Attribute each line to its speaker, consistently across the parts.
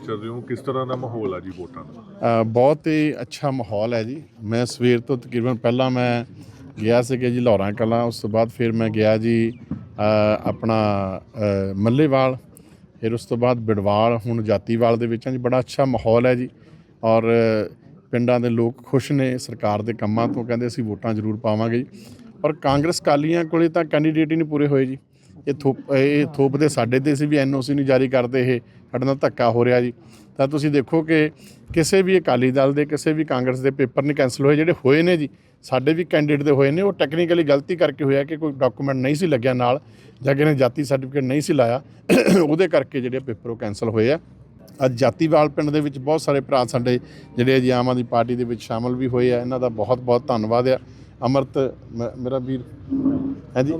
Speaker 1: ਵਿਚਰ ਰਹੇ ਹੋ? ਕਿਸ ਤਰ੍ਹਾਂ ਦਾ ਮਾਹੌਲ ਆ ਜੀ ਵੋਟਾਂ ਦਾ?
Speaker 2: ਬਹੁਤ ਹੀ ਅੱਛਾ ਮਾਹੌਲ ਹੈ ਜੀ। ਮੈਂ ਸਵੇਰ ਤੋਂ ਤਕਰੀਬਨ ਪਹਿਲਾਂ ਮੈਂ ਗਿਆ ਸੀਗਾ ਜੀ ਲਾਹੌਰਾਂ ਕਲਾਂ, ਉਸ ਤੋਂ ਬਾਅਦ ਫਿਰ ਮੈਂ ਗਿਆ ਜੀ ਆਪਣਾ ਮੱਲੇਵਾਲ। ਫਿਰ ਉਸ ਤੋਂ ਬਾਅਦ ਬਿੜਵਾਲ, ਹੁਣ ਜਾਤੀਵਾਲ ਦੇ ਵਿੱਚ ਹਾਂ ਜੀ ਬੜਾ ਅੱਛਾ ਮਾਹੌਲ ਹੈ ਜੀ। ਔਰ ਪਿੰਡਾਂ ਦੇ ਲੋਕ ਖੁਸ਼ ਨੇ, ਸਰਕਾਰ ਦੇ ਕੰਮਾਂ ਤੋਂ ਕਹਿੰਦੇ ਅਸੀਂ ਵੋਟਾਂ ਜ਼ਰੂਰ ਪਾਵਾਂਗੇ ਜੀ। ਔਰ ਕਾਂਗਰਸ ਕਾਲੀਆਂ ਕੋਲੇ ਤਾਂ ਕੈਂਡੀਡੇਟ ਹੀ ਨਹੀਂ ਪੂਰੇ ਹੋਏ ਜੀ। ਇਹ ਥੋਪ ਇਹ ਥੋਪ ਦੇ ਸਾਡੇ ਤੇ ਸੀ ਵੀ ਐਨਓਸੀ ਨਹੀਂ ਜਾਰੀ ਕਰਦੇ ਇਹ। ਸਾਡੇ ਨਾਲ ਧੱਕਾ ਹੋ ਰਿਹਾ ਜੀ। ਤਾਂ ਤੁਸੀਂ ਦੇਖੋ ਕਿ ਕਿਸੇ ਵੀ ਅਕਾਲੀ ਦਲ ਦੇ, ਕਿਸੇ ਵੀ ਕਾਂਗਰਸ ਦੇ ਪੇਪਰ ਨਹੀਂ ਕੈਨਸਲ ਹੋਏ ਜਿਹੜੇ ਹੋਏ ਨੇ ਜੀ। ਸਾਡੇ ਵੀ ਕੈਂਡੀਡੇਟ ਦੇ ਹੋਏ ਨੇ। ਉਹ ਟੈਕਨੀਕਲੀ ਗਲਤੀ ਕਰਕੇ ਹੋਇਆ ਕਿ ਕੋਈ ਡਾਕੂਮੈਂਟ ਨਹੀਂ ਸੀ ਲੱਗਿਆ ਨਾਲ, ਜਾਂ ਕਿਸੇ ਨੇ ਜਾਤੀ ਸਰਟੀਫਿਕੇਟ ਨਹੀਂ ਸੀ ਲਾਇਆ। ਉਹਦੇ ਕਰਕੇ ਜਿਹੜੇ ਪੇਪਰ ਉਹ ਕੈਨਸਲ ਹੋਏ ਆ। ਅੱਜ ਜਾਤੀਵਾਲ ਪਿੰਡ ਦੇ ਵਿੱਚ ਬਹੁਤ ਸਾਰੇ ਭਰਾ ਸਾਡੇ ਜਿਹੜੇ ਜੀ ਆਮ ਆਦਮੀ ਪਾਰਟੀ ਦੇ ਵਿੱਚ ਸ਼ਾਮਲ ਵੀ ਹੋਏ ਆ। ਇਹਨਾਂ ਦਾ ਬਹੁਤ ਬਹੁਤ ਧੰਨਵਾਦ ਆ। ਅਮਰਤ, ਮ- ਮੇਰਾ ਵੀਰ,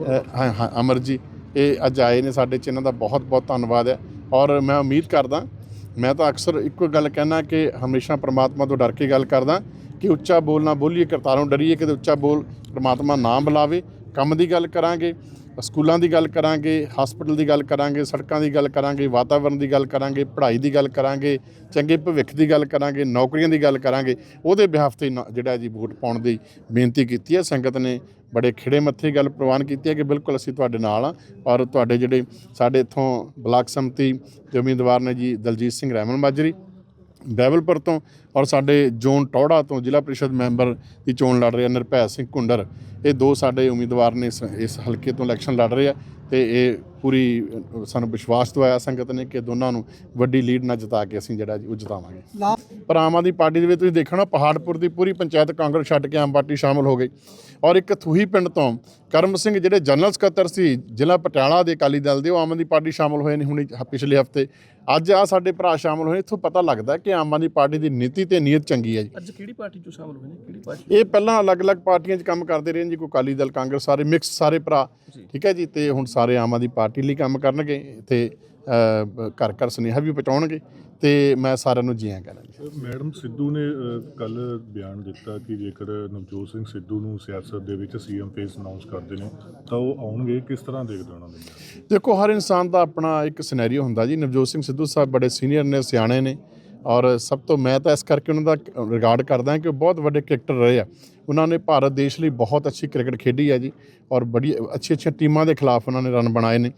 Speaker 2: ਹੈ ਹਾਂ ਹਾਂ, ਅਮਰ ਜੀ। ਇਹ ਅੱਜ ਆਏ ਨੇ ਸਾਡੇ ਚ, ਇਹਨਾਂ ਦਾ ਬਹੁਤ ਬਹੁਤ ਧੰਨਵਾਦ ਹੈ। ਔਰ ਮੈਂ ਉਮੀਦ ਕਰਦਾ, ਮੈਂ ਤਾਂ ਅਕਸਰ ਇੱਕੋ ਗੱਲ ਕਹਿਣਾ ਕਿ ਹਮੇਸ਼ਾ ਪ੍ਰਮਾਤਮਾ ਤੋਂ ਡਰ ਕੇ ਗੱਲ ਕਰਦਾ ਕਿ ਉੱਚਾ ਬੋਲ ਨਾ ਬੋਲੀਏ, ਕਰਤਾਰੋਂ ਡਰੀਏ ਕਿ ਉੱਚਾ ਬੋਲ ਪ੍ਰਮਾਤਮਾ ਨਾ ਬੁਲਾਵੇ। ਕੰਮ ਦੀ ਗੱਲ ਕਰਾਂਗੇ, ਸਕੂਲਾਂ ਦੀ ਗੱਲ ਕਰਾਂਗੇ ਹਸਪੀਟਲ ਦੀ ਗੱਲ ਕਰਾਂਗੇ, ਸੜਕਾਂ ਦੀ ਗੱਲ ਕਰਾਂਗੇ ਵਾਤਾਵਰਣ ਦੀ ਗੱਲ ਕਰਾਂਗੇ, ਪੜ੍ਹਾਈ ਦੀ ਗੱਲ ਕਰਾਂਗੇ, ਚੰਗੇ ਭਵਿੱਖ ਦੀ ਗੱਲ ਕਰਾਂਗੇ, ਨੌਕਰੀਆਂ ਦੀ ਗੱਲ ਕਰਾਂਗੇ, ਉਹਦੇ ਬਿਹਾਫ ਤੇ ਨਾ- ਜਿਹੜਾ ਜੀ ਵੋਟ ਪਾਉਣ ਦੀ ਬੇਨਤੀ ਕੀਤੀ ਹੈ, ਸੰਗਤ ਨੇ ਬੜੇ ਖਿੜੇ ਮੱਥੇ ਗੱਲ ਪ੍ਰਵਾਨ ਕੀਤੀ ਹੈ ਕਿ ਬਿਲਕੁਲ ਅਸੀਂ ਤੁਹਾਡੇ ਨਾਲ ਆ ਔਰ ਤੁਹਾਡੇ ਜਿਹੜੇ ਸਾਡੇ ਇੱਥੋਂ ਬਲਾਕ ਸੰਮਤੀ ਦੇ ਉਮੀਦਵਾਰ ਨੇ ਜੀ ਦਲਜੀਤ ਸਿੰਘ ਰਹਿਮਨ ਮਾਜਰੀ ਬੈਬਲਪੁਰ ਤੋਂ ਔਰ ਸਾਡੇ ਜ਼ੋਨ ਟੌੜਾ ਤੋਂ ਜ਼ਿਲ੍ਹਾ ਪ੍ਰੀਸ਼ਦ ਮੈਂਬਰ ਦੀ ਚੋਣ ਲੜ ਰਹੇ ਨਿਰਭੈ ਸਿੰਘ ਕੁੰਡਰ। ਇਹ ਦੋ ਸਾਡੇ ਉਮੀਦਵਾਰ ਨੇ ਇਸ- ਇਸ ਹਲਕੇ ਤੋਂ ਇਲੈਕਸ਼ਨ ਲੜ ਰਹੇ ਆ ਤੇ ਇਹ ਪੂਰੀ ਸਾਨੂੰ ਵਿਸ਼ਵਾਸ ਦਵਾਇਆ ਸੰਗਤ ਨੇ ਕਿ ਦੋਨਾਂ ਨੂੰ ਵੱਡੀ ਲੀਡ ਨਾਲ ਜਿਤਾ ਕੇ ਅਸੀਂ ਜਿਹੜਾ ਜੀ ਉਹ ਜਿਤਾਵਾਂਗੇ। ਪਰ ਆਮ ਆਦਮੀ ਪਾਰਟੀ ਦੇ ਵਿੱਚ ਤੁਸੀਂ ਦੇਖਣਾ ਪਹਾੜਪੁਰ ਦੀ ਪੂਰੀ ਪੰਚਾਇਤ ਕਾਂਗਰਸ ਛੱਡ ਕੇ ਆਮ ਪਾਰਟੀ ਸ਼ਾਮਲ ਹੋ ਗਈ। ਔਰ ਇੱਕ ਥੂਹੀ ਪਿੰਡ ਤੋਂ ਕਰਮ ਸਿੰਘ ਜਿਹੜੇ ਜਨਰਲ ਸਕੱਤਰ ਸੀ ਜ਼ਿਲ੍ਹਾ ਪਟਿਆਲਾ ਦੇ ਅਕਾਲੀ ਦਲ ਦੇ ਉਹ ਆਮ ਆਦਮੀ ਪਾਰਟੀ ਸ਼ਾਮਲ ਹੋਏ ਨੇ ਹੁਣੇ ਹ- ਪਿਛਲੇ ਹਫ਼ਤੇ। ਅੱਜ ਆ ਸਾਡੇ ਭਰਾ ਸ਼ਾਮਲ ਹੋਏ ਇੱਥੋਂ ਪਤਾ ਲੱਗਦਾ ਕਿ ਆਮ ਆਦਮੀ ਪਾਰਟੀ ਦੀ ਨੀਤੀ ਤੇ ਨੀਅਤ ਚੰਗੀ ਹੈ ਜੀ।
Speaker 3: ਅੱਜ ਕਿਹੜੀ ਪਾਰਟੀ ਚੋਂ ਸ਼ਾਮਲ ਹੋਏ ਨੇ? ਕਿਹੜੀ ਪਾਰਟੀ
Speaker 2: ਇਹ ਪਹਿਲਾਂ ਅਲੱਗ-ਅਲੱਗ ਪਾਰਟੀਆਂ 'ਚ ਕੰਮ ਕਰਦੇ ਰਹੇ ਨੇ ਜੀ ਕੋਈ ਅਕਾਲੀ ਦਲ ਕਾਂਗਰਸ ਸਾਰੇ ਮਿਕਸ ਸਾਰੇ ਭਰਾ ਠੀਕ ਹੈ ਜੀ ਤੇ ਹੁਣ ਸਾਰੇ ਆਮ ਆਦਮੀ ਪਾਰਟੀ ਲਈ ਕੰਮ ਕਰਨਗੇ ਤੇ ਘਰ ਘਰ ਸੁਨੇਹਾ ਵੀ ਪਹੁੰਚਾਉਣਗੇ ਤੇ ਮੈਂ ਸਾਰਿਆਂ ਨੂੰ ਜੀ ਆਇਆਂ ਕਹਿੰਦਾ ਜੀ
Speaker 1: ਮੈਡਮ ਸਿੱਧੂ ਨੇ ਕੱਲ ਬਿਆਨ ਦਿੱਤਾ ਕਿ ਜੇਕਰ ਨਵਜੋਤ ਸਿੰਘ ਸਿੱਧੂ ਨੂੰ ਸਿਆਸਤ ਦੇ ਵਿੱਚ ਸੀਐਮ ਫੇਸ ਅਨਾਉਂਸ ਕਰਦੇ ਨੇ ਤਾਂ ਉਹ ਆਉਣਗੇ ਕਿਸ ਤਰ੍ਹਾਂ ਦੇਖਦੇ ਹੋ ਉਹਨਾਂ ਦੇ?
Speaker 2: ਦੇਖੋ ਹਰ ਇਨਸਾਨ ਦਾ ਆਪਣਾ ਇੱਕ ਸਿਨੈਰੀਓ ਹੁੰਦਾ ਜੀ। ਨਵਜੋਤ ਸਿੰਘ ਸਿੱਧੂ ਸਾਹਿਬ ਬੜੇ ਸੀਨੀਅਰ ਨੇ ਸਿਆਣੇ ਨੇ ਔਰ ਸਭ ਤੋਂ ਮੈਂ ਤਾਂ ਇਸ ਕਰਕੇ ਉਹਨਾਂ ਦਾ ਰਿਗਾਰਡ ਕਰਦਾ ਕਿ ਉਹ ਬਹੁਤ ਵੱਡੇ ਕ੍ਰਿਕਟਰ ਰਹੇ ਆ। ਉਹਨਾਂ ਨੇ ਭਾਰਤ ਦੇਸ਼ ਲਈ ਬਹੁਤ ਅੱਛੀ ਕ੍ਰਿਕਟ ਖੇਡੀ ਹੈ ਜੀ ਔਰ ਬੜੀ ਅੱਛੀ ਅੱਛੀਆਂ ਟੀਮਾਂ ਦੇ ਖਿਲਾਫ ਉਹਨਾਂ ਨੇ ਰਨ ਬਣਾਏ ਨੇ।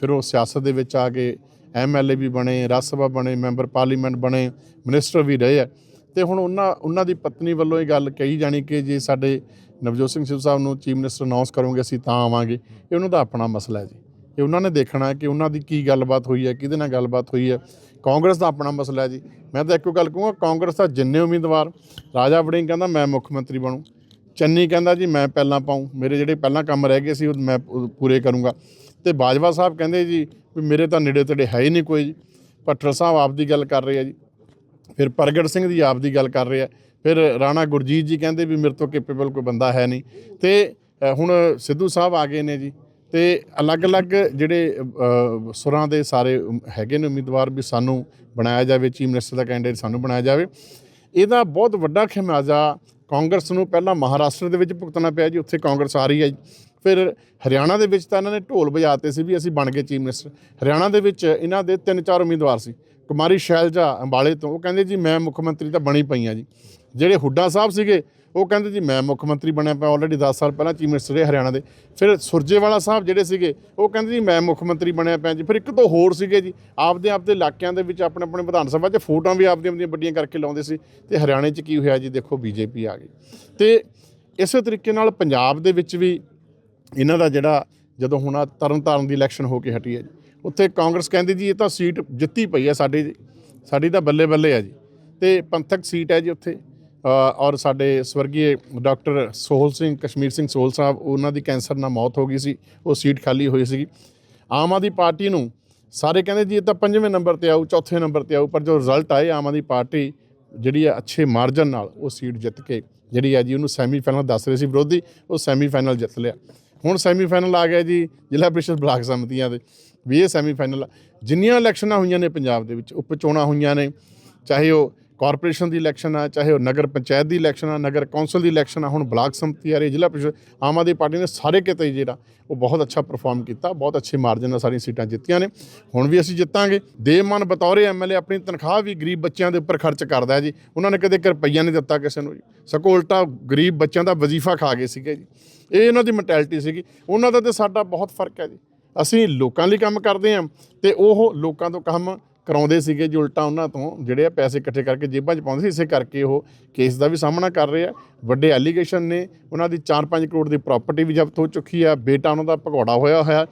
Speaker 2: ਫਿਰ ਉਹ ਸਿਆਸਤ ਦੇ ਵਿੱਚ ਆ ਕੇ ਐਮਐਲਏ ਵੀ ਬਣੇ, ਰਾਜ ਸਭਾ ਬਣੇ, ਮੈਂਬਰ ਪਾਰਲੀਮੈਂਟ ਬਣੇ, ਮਿਨਿਸਟਰ ਵੀ ਰਹੇ ਆ। ਤੇ ਹੁਣ ਉਹਨਾਂ ਉਹਨਾਂ ਦੀ ਪਤਨੀ ਵੱਲੋਂ ਇਹ ਗੱਲ ਕਹੀ ਜਾਣੀ ਕਿ ਜੇ ਸਾਡੇ ਨਵਜੋਤ ਸਿੰਘ ਸਿੱਧੂ ਸਾਹਿਬ ਨੂੰ ਚੀਫ ਮਿਨਿਸਟਰ ਅਨਾਉਂਸ ਕਰੋਗੇ, ਅਸੀਂ ਤਾਂ ਆਵਾਂਗੇ। ਇਹ ਉਹਨਾਂ ਦਾ ਆਪਣਾ ਮਸਲਾ ਹੈ ਜੀ। ਇਹ ਉਹਨਾਂ ਨੇ ਦੇਖਣਾ ਹੈ ਕਿ ਉਹਨਾਂ ਦੀ ਕੀ ਗੱਲਬਾਤ ਹੋਈ ਹੈ, ਕਿਹਦੇ ਨਾਲ ਗੱਲਬਾਤ ਹੋਈ ਹੈ। ਕਾਂਗਰਸ ਦਾ ਆਪਣਾ ਮਸਲਾ ਹੈ ਜੀ। ਮੈਂ ਤਾਂ ਇੱਕੋ ਗੱਲ ਕਹੂੰਗਾ, ਕਾਂਗਰਸ ਦਾ ਜਿੰਨੇ ਉਮੀਦਵਾਰ, ਰਾਜਾ ਵੜਿੰਗ ਕਹਿੰਦਾ ਮੈਂ ਮੁੱਖ ਮੰਤਰੀ ਬਣੂ। ਚੰਨੀ ਕਹਿੰਦਾ ਜੀ ਮੈਂ ਪਹਿਲਾਂ ਪਾਉਂ, ਮੇਰੇ ਜਿਹੜੇ ਪਹਿਲਾਂ ਕੰਮ ਰਹਿ ਗਏ ਸੀ, ਉਹ ਮੈਂ ਪੂਰੇ ਕਰੂੰਗਾ। ਤੇ ਬਾਜਵਾ ਸਾਹਿਬ ਕਹਿੰਦੇ ਜੀ ਵੀ ਮੇਰੇ ਤਾਂ ਨੇੜੇ ਤੇੜੇ ਹੈ ਹੀ ਨਹੀਂ ਕੋਈ ਜੀ। ਭੱਟਰ ਸਾਹਿਬ ਆਪ ਦੀ ਗੱਲ ਕਰ ਰਹੇ ਆ ਜੀ। ਫਿਰ ਪ੍ਰਗਟ ਸਿੰਘ ਦੀ ਆਪ ਦੀ ਗੱਲ ਕਰ ਰਹੇ। ਆ ਫਿਰ ਰਾਣਾ ਗੁਰਜੀਤ ਜੀ ਕਹਿੰਦੇ ਵੀ ਮੇਰੇ ਤੋਂ ਕੈਪੇਬਲ ਕੋਈ ਬੰਦਾ ਹੈ ਨਹੀਂ। ਤੇ ਹੁਣ ਸਿੱਧੂ ਸਾਹਿਬ ਆ ਗਏ ਨੇ ਜੀ। ਤੇ ਅਲੱਗ-ਅਲੱਗ ਜਿਹੜੇ ਸੁਰਾਂ ਦੇ ਸਾਰੇ ਹੈਗੇ ਨੇ ਉਮੀਦਵਾਰ ਵੀ ਸਾਨੂੰ ਬਣਾਇਆ ਜਾਵੇ, ਚੀਫ ਮਿਨਿਸਟਰ ਦਾ ਕੈਂਡੀਡੇਟ ਸਾਨੂੰ ਬਣਾਇਆ ਜਾਵੇ। ਇਹਦਾ ਬਹੁਤ ਵੱਡਾ ਖਿਮਾਜ਼ਾ ਕਾਂਗਰਸ ਨੂੰ ਪਹਿਲਾਂ ਮਹਾਰਾਸ਼ਟਰ ਦੇ ਵਿੱਚ ਭੁਗਤਣਾ ਪਿਆ ਜੀ, ਉੱਥੇ ਕਾਂਗਰਸ ਆ ਰਹੀ ਹੈ ਜੀ। ਫਿਰ ਹਰਿਆਣਾ ਦੇ ਵਿੱਚ ਤਾਂ ਇਹਨਾਂ ਨੇ ਢੋਲ ਵਜਾਤੇ ਸੀ ਵੀ ਅਸੀਂ ਬਣ ਗਏ ਚੀਫ ਮਿਨਿਸਟਰ। ਹਰਿਆਣਾ ਦੇ ਵਿੱਚ ਇਹਨਾਂ ਦੇ ਤਿੰਨ ਚਾਰ ਉਮੀਦਵਾਰ ਸੀ, ਕੁਮਾਰੀ ਸ਼ੈਲਜਾ ਅੰਬਾਲੇ ਤੋਂ। ਉਹ ਕਹਿੰਦੇ ਜੀ, ਮੈਂ ਮੁੱਖ ਮੰਤਰੀ ਤਾਂ ਬਣੀ ਪਈ ਆ ਜੀ। ਜਿਹੜੇ ਹੁੱਡਾ ਸਾਹਿਬ ਸੀਗੇ ਉਹ ਕਹਿੰਦੇ ਜੀ ਮੈਂ ਮੁੱਖ ਮੰਤਰੀ ਬਣਿਆ ਪਿਆ ਆਲਰੇਡੀ 10 ਸਾਲ ਪਹਿਲਾਂ ਚੀਫ ਮਿਨਿਸਟਰ ਰਹੇ ਹਰਿਆਣਾ ਦੇ। ਫਿਰ ਸੁਰਜੇਵਾਲਾ ਸਾਹਿਬ ਜਿਹੜੇ ਸੀਗੇ, ਉਹ ਕਹਿੰਦੇ ਜੀ ਮੈਂ ਮੁੱਖ ਮੰਤਰੀ ਬਣਿਆ ਪਿਆ ਜੀ। ਫਿਰ ਇੱਕ ਤੋਂ ਹੋਰ ਸੀਗੇ ਜੀ, ਆਪਦੇ ਆਪਦੇ ਇਲਾਕਿਆਂ ਦੇ ਵਿੱਚ ਆਪਣੇ ਆਪਣੇ ਵਿਧਾਨ ਸਭਾ 'ਚ ਫੋਟੋਆਂ ਵੀ ਆਪਦੀਆਂ ਆਪਦੀਆਂ ਵੱਡੀਆਂ ਕਰਕੇ ਲਾਉਂਦੇ ਸੀ ਤੇ ਹਰਿਆਣੇ 'ਚ ਕੀ ਹੋਇਆ ਜੀ, ਦੇਖੋ ਬੀਜੇਪੀ ਆ ਗਈ। ਤੇ ਇਸੇ ਤਰੀਕੇ ਨਾਲ ਪੰਜਾਬ ਦੇ ਵਿੱਚ ਵੀ ਇਹਨਾਂ ਦਾ ਜਿਹੜਾ ਜਦੋਂ ਹੁਣ ਆਹ ਤਰਨਤਾਰਨ ਦੀ ਇਲੈਕਸ਼ਨ ਹੋ ਕੇ ਹਟੀ ਹੈ ਜੀ, ਉੱਥੇ ਕਾਂਗਰਸ ਕਹਿੰਦੀ ਜੀ ਇਹ ਤਾਂ ਸੀਟ ਜਿੱਤੀ ਪਈ ਹੈ ਸਾਡੀ ਜੀ ਸਾਡੀ ਤਾਂ ਬੱਲੇ ਬੱਲੇ ਹੈ ਜੀ। ਤੇ ਪੰਥਕ ਸੀਟ ਹੈ ਜੀ ਉੱਥੇ। ਔਰ ਸਾਡੇ ਸਵਰਗੀ ਡਾਕਟਰ ਸੋਹਲ ਸਿੰਘ, ਕਸ਼ਮੀਰ ਸਿੰਘ ਸੋਹਲ ਸਾਹਿਬ, ਉਹਨਾਂ ਦੀ ਕੈਂਸਰ ਨਾਲ ਮੌਤ ਹੋ ਗਈ ਸੀ, ਉਹ ਸੀਟ ਖਾਲੀ ਹੋਈ ਸੀਗੀ ਆਮ ਆਦਮੀ ਪਾਰਟੀ ਨੂੰ ਸਾਰੇ ਕਹਿੰਦੇ ਜੀ ਇਹ ਤਾਂ ਪੰਜਵੇਂ ਨੰਬਰ ਤੇ ਆਊ, ਚੌਥੇ ਨੰਬਰ ਤੇ ਆਊ, ਪਰ ਜੋ ਰਿਜ਼ਲਟ ਆਏ, ਆਮ ਆਦਮੀ ਪਾਰਟੀ ਜਿਹੜੀ ਹੈ ਅੱਛੇ ਮਾਰਜਨ ਨਾਲ ਉਹ ਸੀਟ ਜਿੱਤ ਕੇ ਜਿਹੜੀ ਹੈ ਜੀ ਉਹਨੂੰ ਸੈਮੀਫਾਈਨਲ ਦੱਸ ਰਹੇ ਸੀ ਵਿਰੋਧੀ, ਉਹ ਸੈਮੀਫਾਈਨਲ ਜਿੱਤ ਲਿਆ ਹੁਣ ਸੈਮੀਫਾਈਨਲ ਆ ਗਿਆ ਜੀ ਜ਼ਿਲ੍ਹਾ ਪ੍ਰੀਸ਼ਦ ਬਲਾਕ ਸਮਿਤੀਆਂ ਦੇ, ਵੀ ਇਹ ਸੈਮੀਫਾਈਨਲ ਆ। ਜਿੰਨੀਆਂ ਇਲੈਕਸ਼ਨਾਂ ਹੋਈਆਂ ਨੇ ਪੰਜਾਬ ਦੇ ਵਿੱਚ, ਉਪ ਚੋਣਾਂ ਹੋਈਆਂ ਨੇ, ਚਾਹੇ ਉਹ ਕਾਰਪੋਰੇਸ਼ਨ ਦੀ ਇਲੈਕਸ਼ਨ ਆ, ਚਾਹੇ ਉਹ ਨਗਰ ਪੰਚਾਇਤ ਦੀ ਇਲੈਕਸ਼ਨ ਆ, ਨਗਰ ਕੌਂਸਲ ਦੀ ਇਲੈਕਸ਼ਨ ਆ, ਹੁਣ ਬਲਾਕ ਸੰਮਤੀ ਆ ਰਹੀ, ਜ਼ਿਲ੍ਹਾ ਪ੍ਰੀਸ਼ਦ, ਆਮ ਆਦਮੀ ਪਾਰਟੀ ਨੇ ਸਾਰੇ ਕਿਤੇ ਹੀ ਜਿਹੜਾ ਉਹ ਬਹੁਤ ਅੱਛਾ ਪਰਫਾਰਮ ਕੀਤਾ, ਬਹੁਤ ਅੱਛੇ ਮਾਰਜਨ ਨਾਲ ਸਾਰੀਆਂ ਸੀਟਾਂ ਜਿੱਤੀਆਂ ਨੇ। ਹੁਣ ਵੀ ਅਸੀਂ ਜਿੱਤਾਂਗੇ। ਦੇਵਮਨ ਬਤੌਰੇ ਐਮਐਲਏ ਆਪਣੀ ਤਨਖਾਹ ਵੀ ਗਰੀਬ ਬੱਚਿਆਂ ਦੇ ਉੱਪਰ ਖਰਚ ਕਰਦਾ ਹੈ ਜੀ। ਉਹਨਾਂ ਨੇ ਕਦੇ ਇੱਕ ਰੁਪਈਆ ਨਹੀਂ ਦਿੱਤਾ ਕਿਸੇ ਨੂੰ ਜੀ। ਸਗੋਂ ਉਲਟਾ ਗਰੀਬ ਬੱਚਿਆਂ ਦਾ ਵਜ਼ੀਫਾ ਖਾ ਗਏ ਸੀਗੇ ਜੀ। ਇਹ ਇਹਨਾਂ ਦੀ ਮੈਂਟੈਲਿਟੀ ਸੀਗੀ। ਉਹਨਾਂ ਦਾ ਤੇ ਸਾਡਾ ਬਹੁਤ ਫ਼ਰਕ ਹੈ ਜੀ। ਅਸੀਂ ਲੋਕਾਂ ਲਈ ਕੰਮ ਕਰਦੇ ਹਾਂ ਤੇ ਉਹ ਲੋਕਾਂ ਤੋਂ ਕੰਮ ਕਰਾਉਂਦੇ ਸੀਗੇ ਜੀ ਉਲਟਾ ਉਹਨਾਂ ਤੋਂ, ਜਿਹੜੇ ਆ ਪੈਸੇ ਇਕੱਠੇ ਕਰਕੇ ਜੇਬਾਂ 'ਚ ਪਾਉਂਦੇ ਸੀ, ਇਸੇ ਕਰਕੇ ਉਹ ਕੇਸ ਦਾ ਵੀ ਸਾਹਮਣਾ ਕਰ ਰਹੇ ਆ। ਵੱਡੇ ਐਲੀਗੇਸ਼ਨ ਨੇ, ਉਹਨਾਂ ਦੀ 4-5 ਕਰੋੜ ਦੀ ਪ੍ਰਾਪਰਟੀ ਵੀ ਜ਼ਬਤ ਹੋ ਚੁੱਕੀ ਆ, ਬੇਟਾ ਉਹਨਾਂ ਦਾ ਭਗੌੜਾ ਹੋਇਆ ਹੋਇਆ।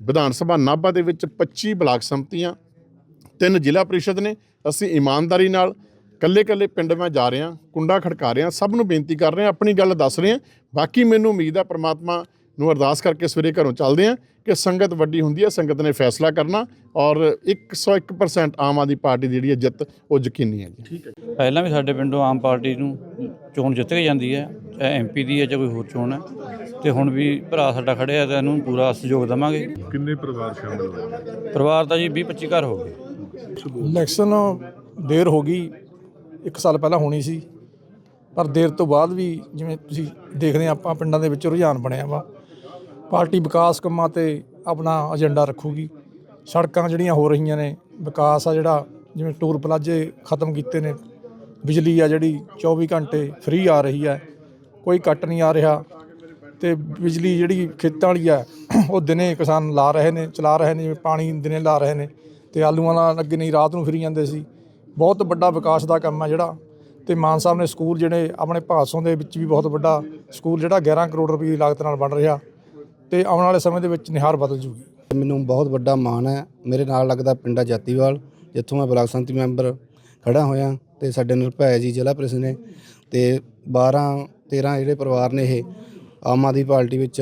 Speaker 2: ਵਿਧਾਨ ਸਭਾ ਨਾਭਾ ਦੇ ਵਿੱਚ 25 ਬਲਾਕ ਸੰਮਤੀਆਂ, ਤਿੰਨ ਜ਼ਿਲ੍ਹਾ ਪ੍ਰੀਸ਼ਦ ਨੇ, ਅਸੀਂ ਇਮਾਨਦਾਰੀ ਨਾਲ ਕੱਲੇ ਕੱਲੇ ਪਿੰਡ ਮੈਂ ਜਾ ਰਿਹਾ, ਕੁੰਡਾ ਖੜਕਾ ਰਿਹਾ, ਸਭ ਨੂੰ ਬੇਨਤੀ ਕਰ ਰਹੇ ਹਾਂ ਆਪਣੀ ਗੱਲ ਦੱਸ ਰਹੇ। ਹਾਂ ਬਾਕੀ ਮੈਨੂੰ ਉਮੀਦ ਆ ਪ੍ਰਮਾਤਮਾ ਨੂੰ ਅਰਦਾਸ ਕਰਕੇ ਸਵੇਰੇ ਘਰੋਂ ਚੱਲਦੇ ਹਾਂ ਕਿ ਸੰਗਤ ਵੱਡੀ ਹੁੰਦੀ ਹੈ ਸੰਗਤ ਨੇ ਫੈਸਲਾ ਕਰਨਾ ਔਰ 101% ਆਮ ਆਦਮੀ ਪਾਰਟੀ ਦੀ ਜਿਹੜੀ ਹੈ ਜਿੱਤ ਉਹ ਯਕੀਨੀ ਹੈ ਜੀ।
Speaker 4: ਪਹਿਲਾਂ ਵੀ ਸਾਡੇ ਪਿੰਡੋਂ ਆਮ ਪਾਰਟੀ ਨੂੰ ਚੋਣ ਜਿੱਤ ਕੇ ਜਾਂਦੀ ਹੈ ਚਾਹੇ ਐਮਪੀ ਦੀ ਹੈ ਜਾਂ ਕੋਈ ਹੋਰ ਚੋਣ ਹੈ। ਤੇ ਹੁਣ ਵੀ ਭਰਾ ਸਾਡਾ ਖੜਿਆ ਤਾਂ ਇਹਨੂੰ ਪੂਰਾ ਸਹਿਯੋਗ ਦੇਵਾਂਗੇ।
Speaker 1: ਕਿੰਨੇ ਪਰਿਵਾਰ ਸ਼ਾਮਲ ਹੋਏ?
Speaker 4: ਪਰਿਵਾਰ ਦਾ ਜੀ 20 25 ਘਰ ਹੋ ਗਏ।
Speaker 3: ਇਲੈਕਸ਼ਨ ਦੇਰ ਹੋ ਗਈ ਇੱਕ ਸਾਲ ਪਹਿਲਾਂ ਹੋਣੀ ਸੀ। ਪਰ ਦੇਰ ਤੋਂ ਬਾਅਦ ਵੀ ਜਿਵੇਂ ਤੁਸੀਂ ਦੇਖਦੇ ਆ ਆਪਾਂ ਪਿੰਡਾਂ ਦੇ ਵਿੱਚ ਰੁਝਾਨ ਬਣਿਆ ਵਾ। ਪਾਰਟੀ ਵਿਕਾਸ ਕੰਮਾਂ ਤੇ ਆਪਣਾ ਏਜੰਡਾ ਰੱਖੂਗੀ। ਸੜਕਾਂ ਜਿਹੜੀਆਂ ਹੋ ਰਹੀਆਂ ਨੇ, ਵਿਕਾਸ ਆ ਜਿਹੜਾ, ਜਿਵੇਂ ਟੂਰ ਪਲਾਜੇ ਖਤਮ ਕੀਤੇ ਨੇ, ਬਿਜਲੀ ਆ ਜਿਹੜੀ 24 ਘੰਟੇ ਫ੍ਰੀ ਆ ਰਹੀ ਹੈ ਕੋਈ ਕੱਟ ਨਹੀਂ ਆ ਰਿਹਾ ਤੇ ਬਿਜਲੀ ਜਿਹੜੀ ਖੇਤਾਂ ਵਾਲੀ ਆ, ਉਹ ਦਿਨੇ ਕਿਸਾਨ ਲਾ ਰਹੇ ਨੇ, ਚਲਾ ਰਹੇ ਨੇ, ਜਿਵੇਂ ਪਾਣੀ ਦਿਨੇ ਲਾ ਰਹੇ ਨੇ ਤੇ ਆਲੂਆਂ ਨਾਲ ਅੱਗੇ ਨਹੀਂ ਰਾਤ ਨੂੰ ਫਰੀ ਜਾਂਦੇ ਸੀ। ਬਹੁਤ ਵੱਡਾ ਵਿਕਾਸ ਦਾ ਕੰਮ ਆ ਜਿਹੜਾ ਤੇ ਮਾਨ ਸਾਹਿਬ ਨੇ ਸਕੂਲ ਜਿਹੜੇ ਆਪਣੇ ਭਾਸੋਂ ਦੇ ਵਿੱਚ ਵੀ ਬਹੁਤ ਵੱਡਾ ਸਕੂਲ ਜਿਹੜਾ 11 ਕਰੋੜ ਰੁਪਏ ਦੀ ਲਾਗਤ ਨਾਲ ਬਣ ਰਿਹਾ। ਤੇ ਆਉਣ ਵਾਲੇ ਸਮੇਂ ਦੇ ਵਿੱਚ ਨਿਹਾਰ ਬਦਲ ਜੂਗੀ।
Speaker 5: ਮੈਨੂੰ ਬਹੁਤ ਵੱਡਾ ਮਾਣ ਹੈ। ਮੇਰੇ ਨਾਲ ਲੱਗਦਾ ਪਿੰਡਾ ਜਾਤੀਵਾਲ, ਜਿੱਥੋਂ ਮੈਂ ਬਲਾਕ ਸੰਮਤੀ ਮੈਂਬਰ ਖੜਾ ਹੋਇਆ ਤੇ ਸਾਡੇ ਨਿਰਭੈ ਜੀ ਜ਼ਿਲ੍ਹਾ ਪ੍ਰੀਸ਼ਦ ਨੇ ਤੇ 12 13 ਜਿਹੜੇ ਪਰਿਵਾਰ ਨੇ ਇਹ, ਆਮ ਆਦਮੀ ਪਾਰਟੀ ਵਿੱਚ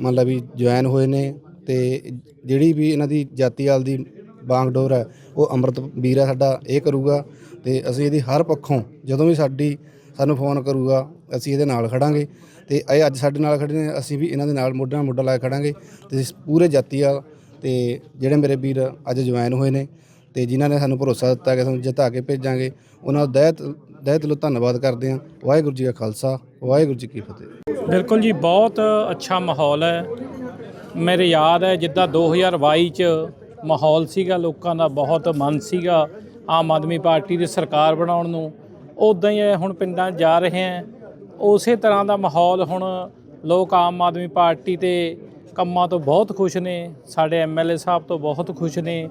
Speaker 5: ਮੰਨ ਲਾ ਵੀ ਜੁਆਇਨ ਹੋਏ ਨੇ ਤੇ ਜਿਹੜੀ ਵੀ ਇਹਨਾਂ ਦੀ ਜਾਤੀਵਾਲ ਦੀ ਬਾਂਗਡੋਰ ਹੈ, ਉਹ ਅੰਮ੍ਰਿਤ ਵੀਰ ਹੈ ਸਾਡਾ, ਇਹ ਕਰੂਗਾ ਤੇ ਅਸੀਂ ਇਹਦੀ ਹਰ ਪੱਖੋਂ ਜਦੋਂ ਵੀ ਸਾਡੀ ਸਾਨੂੰ ਫੋਨ ਕਰੂਗਾ, ਅਸੀਂ ਇਹਦੇ ਨਾਲ ਖੜਾਂਗੇ ਤੇ ਇਹ ਅੱਜ ਸਾਡੇ ਨਾਲ ਖੜੇ ਨੇ, ਅਸੀਂ ਵੀ ਇਹਨਾਂ ਦੇ ਨਾਲ ਮੋਢੇ ਨਾਲ ਮੋਢਾ ਲਾ ਕੇ ਖੜਾਂਗੇ ਤੇ ਇਸ ਪੂਰੇ ਜਾਤੀ ਆ ਤੇ ਜਿਹੜੇ ਮੇਰੇ ਵੀਰ ਅੱਜ ਜੁਆਇਨ ਹੋਏ ਨੇ ਤੇ ਜਿਨ੍ਹਾਂ ਨੇ ਸਾਨੂੰ ਭਰੋਸਾ ਦਿੱਤਾ ਕਿ ਸਾਨੂੰ ਜਿਤਾ ਕੇ ਭੇਜਾਂਗੇ, ਉਹਨਾਂ ਦਾ ਦਹਿਤ ਦਹਿਤ ਲੋ ਧੰਨਵਾਦ ਕਰਦੇ ਹਾਂ। ਵਾਹਿਗੁਰੂ ਜੀ ਕਾ ਖਾਲਸਾ, ਵਾਹਿਗੁਰੂ ਜੀ ਕੀ ਫਤਿਹ।
Speaker 6: ਬਿਲਕੁਲ ਜੀ, ਬਹੁਤ ਅੱਛਾ ਮਾਹੌਲ ਹੈ। ਮੇਰੇ ਯਾਦ ਹੈ, ਜਿੱਦਾਂ 2022 ਚ ਮਾਹੌਲ ਸੀਗਾ, ਲੋਕਾਂ ਦਾ ਬਹੁਤ ਮਨ ਸੀਗਾ ਆਮ ਆਦਮੀ ਪਾਰਟੀ ਦੀ ਸਰਕਾਰ ਬਣਾਉਣ ਨੂੰ। ਉਦਾਂ ਹੀ ਹੁਣ ਪਿੰਡਾਂ ਜਾ ਰਹੇ ਹੈ ਉਸੇ ਤਰ੍ਹਾਂ ਦਾ ਮਾਹੌਲ ਹੁਣ ਲੋਕ ਆਮ ਆਦਮੀ ਪਾਰਟੀ ਤੇ ਕੰਮਾਂ ਤੋਂ ਬਹੁਤ ਖੁਸ਼ ਨੇ। ਸਾਡੇ ਐਮਐਲਏ ਸਾਹਿਬ ਤੋਂ ਬਹੁਤ ਖੁਸ਼ ਨੇ।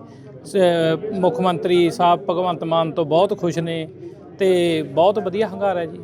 Speaker 6: ਮੁੱਖ ਮੰਤਰੀ ਸਾਹਿਬ ਭਗਵੰਤ ਮਾਨ ਤੋਂ ਬਹੁਤ ਖੁਸ਼ ਨੇ ਤੇ ਬਹੁਤ ਵਧੀਆ ਹੰਗਾਰਾ ਹੈ ਜੀ।